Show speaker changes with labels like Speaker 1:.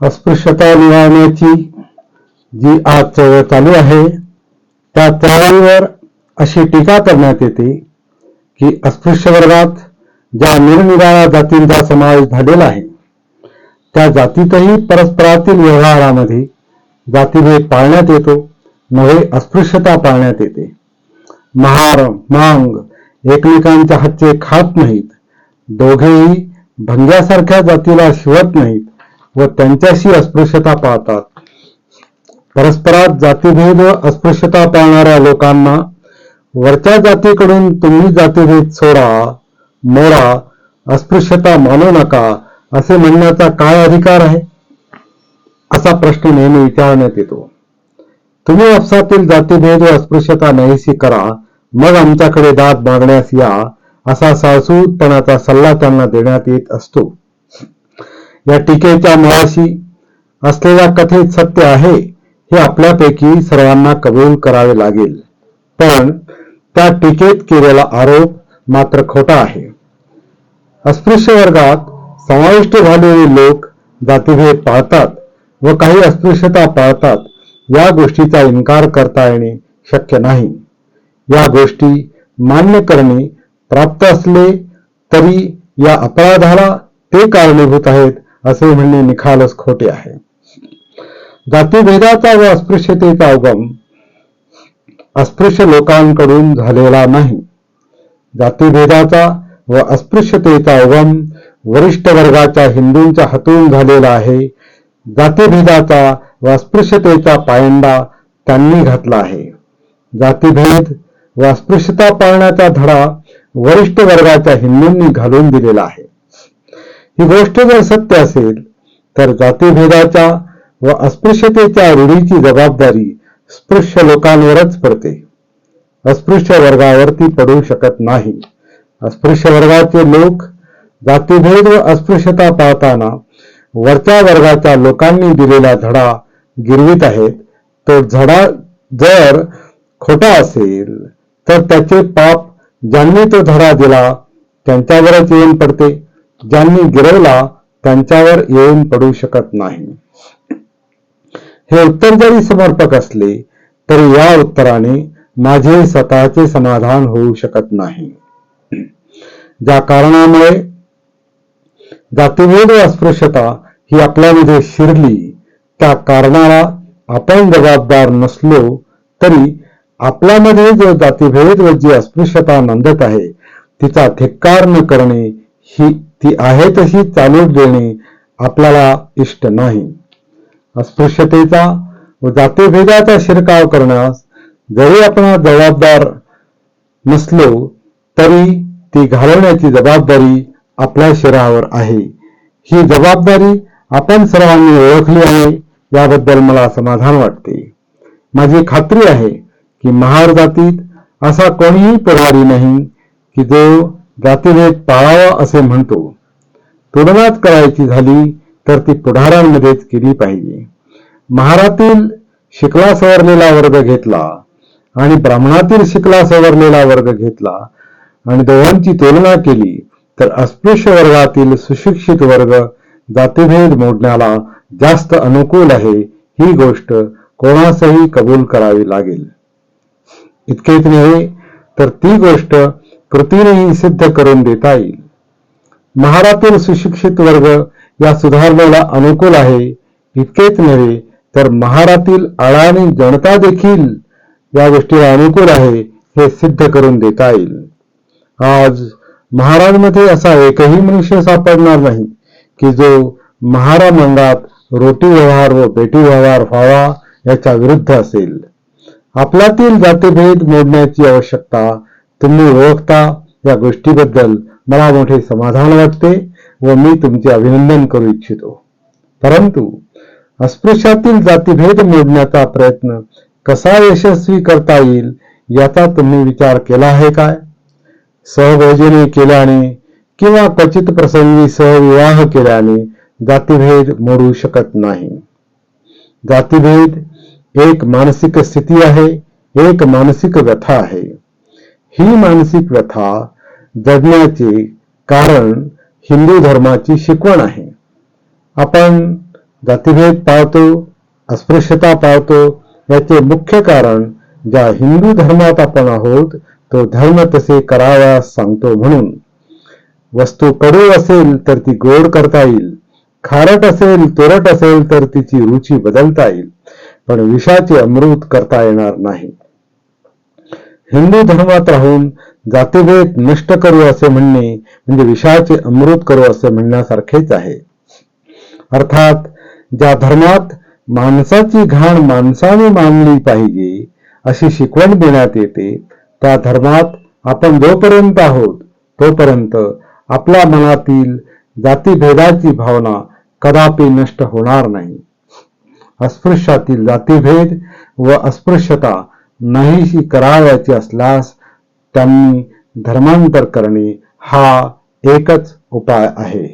Speaker 1: अस्पृश्यता निवारण्याची जी आज चळवळ चालू आहे त्या चळवळीवर अशी टीका करण्यात येते की अस्पृश्य वर्गात ज्या निरनिराळ्या जातींचा समावेश झालेला आहे त्या जातीतही परस्परातील व्यवहारामध्ये जातीभेद पाळण्यात येतो नव्हे अस्पृश्यता पाळण्यात येते. महार मांग एकमेकांच्या हातचे खात नाहीत दोघेही भंग्यासारख्या जातीला शिवत नाहीत व त्यांच्याशी अस्पृश्यता पाळतात परस्परात जातीभेद व अस्पृश्यता पाळणाऱ्या लोकांना वरच्या जातीकडून तुम्ही जातीभेद सोडा मोडा अस्पृश्यता मानू नका असे म्हणण्याचा काय अधिकार आहे? असा प्रश्न नेहमी विचारण्यात येतो. तुम्ही आपसातील जातीभेद व अस्पृश्यता नाहीशी करा मग आमच्याकडे दाद मागण्यास या असा साळसूतपणाचा सल्ला त्यांना देण्यात येत असतो. या टीकेच्या मुळाशी असलेल्या कथेत सत्य आहे हे आपल्यापैकी सर्वांना कबूल करावे लागेल. पण त्या टीकेत केलेला आरोप मात्र खोटा आहे. अस्पृश्य वर्गात समाविष्ट झालेले लोक जातीभेद पाळतात व काही अस्पृश्यता पाळतात या गोष्टीचा इन्कार करता येणे शक्य नाही. या गोष्टी मान्य करणे प्राप्त असले तरी या अपराधाला ते कारणीभूत आहेत असे म्हणणे निखालच खोटे आहे. जातीभेदाचा व अस्पृश्यतेचा उगम अस्पृश्य लोकांकडून झालेला नाही. जातीभेदाचा व अस्पृश्यतेचा उगम वरिष्ठ वर्गाच्या हिंदूंच्या हातून झालेला आहे. जातीभेदाचा व अस्पृश्यतेचा पायंडा त्यांनी घातला आहे. जातीभेद व अस्पृश्यता पाळण्याचा धडा वरिष्ठ वर्गाच्या हिंदूंनी घालून दिलेला आहे. ही गोष्ट जर सत्य असेल तर जातीभेदाच्या व अस्पृश्यतेच्या रूढीची जबाबदारी स्पृश्य लोकांवरच पडते. अस्पृश्य वर्गावरती पडू शकत नाही. अस्पृश्य वर्गाचे लोक जातीभेद व अस्पृश्यता पाळताना वरच्या वर्गाच्या लोकांनी दिलेला धडा गिरवित आहेत. तो धडा जर खोटा असेल तर त्याचे पाप ज्यांनी तो धडा दिला त्यांच्यावरच येऊन पडते. ज्यांनी गिरवला त्यांच्यावर येऊन पडू शकत नाही. हे उत्तर जरी समर्पक असले तरी या उत्तराने माझे स्वतःचे समाधान होऊ शकत नाही. ज्या कारणामुळे जातीभेद अस्पृश्यता ही आपल्यामध्ये शिरली त्या कारणाला आपण जबाबदार नसलो तरी आपल्यामध्ये जो जातीभेद व जी अस्पृश्यता नंदत आहे तिचा धिक्कार न करणे ही ती आहे तशी चालू देणे आपल्याला इष्ट नाही. अस्पृश्यतेचा व जातीभेदाचा शिरकाव करण्यास जरी आपण जबाबदार नसलो तरी ती घालवण्याची जबाबदारी आपल्या शिरावर आहे. ही जबाबदारी आपण सर्वांनी ओळखली आहे याबद्दल मला समाधान वाटते. माझी खात्री आहे की महार जातीत असा कोणीही परवारी नाही की जो जातीभेद पाळावा असे म्हणतो. तुलनाच करायची झाली तर ती पुढारांमध्येच केली पाहिजे. महारातील शिकला सवरलेला वर्ग घेतला आणि ब्राह्मणातील शिकला सवरलेला वर्ग घेतला आणि दोघांची तुलना केली तर अस्पृश्य वर्गातील सुशिक्षित वर्ग जातीभेद मोडण्याला जास्त अनुकूल आहे ही गोष्ट कोणासही कबूल करावी लागेल. इतकेच नव्हे तर ती गोष्ट कृतीनेही सिद्ध करून देता येईल. महारातील सुशिक्षित वर्ग या सुधारणेला अनुकूल आहे. इतकेच नव्हे तर महारातील अडाणी जनता देखील या गोष्टीला अनुकूल आहे हे सिद्ध करून देता येईल. आज महाराजमध्ये असा एकही मनुष्य सापडणार नाही की जो महारामंगात रोटी व्यवहार व बेटी व्यवहार व्हावा याच्या विरुद्ध असेल. आपल्यातील जातीभेद मोडण्याची आवश्यकता तुम्ही ओळखता या गोष्टीबद्दल मला मोठे समाधान वाटते व मी तुमचे अभिनंदन करू इच्छितो. परंतु अस्पृश्यातील जातीभेद मोडण्याचा प्रयत्न कसा यशस्वी करता येईल याचा तुम्ही विचार केला आहे काय? सहभोजने केल्याने किंवा क्वचित प्रसंगी सहविवाह केल्याने जातीभेद मोडू शकत नाही. जातीभेद एक मानसिक स्थिती आहे एक मानसिक व्यथा आहे. ही मानसिक व्यथा जगण्याचे कारण हिंदू धर्माची शिकवण आहे. आपण जातीभेद पाळतो अस्पृश्यता पाळतो याचे मुख्य कारण ज्या हिंदू धर्मात आपण आहोत तो धर्म तसे करावयास सांगतो म्हणून. वस्तू कडू असेल तर ती गोड करता येईल खारट असेल तुरट असेल तर तिची रुची बदलता येईल पण विषाचे अमृत करता येणार नाही. हिंदू धर्मात राहून जातीभेद नष्ट करू असे म्हणणे म्हणजे विषाचे अमृत करू असे म्हणण्यासारखेच आहे. अर्थात ज्या धर्मात माणसाची घाण माणसाने मानली पाहिजे अशी शिकवण देण्यात येते त्या धर्मात आपण जोपर्यंत आहोत तोपर्यंत आपल्या मनातील जातीभेदाची भावना कदापि नष्ट होणार नाही. अस्पृश्यातील जातीभेद व अस्पृश्यता नाहीशी करावयाची असल्यास त्यांनी धर्मांतर करणे हा एकच उपाय आहे.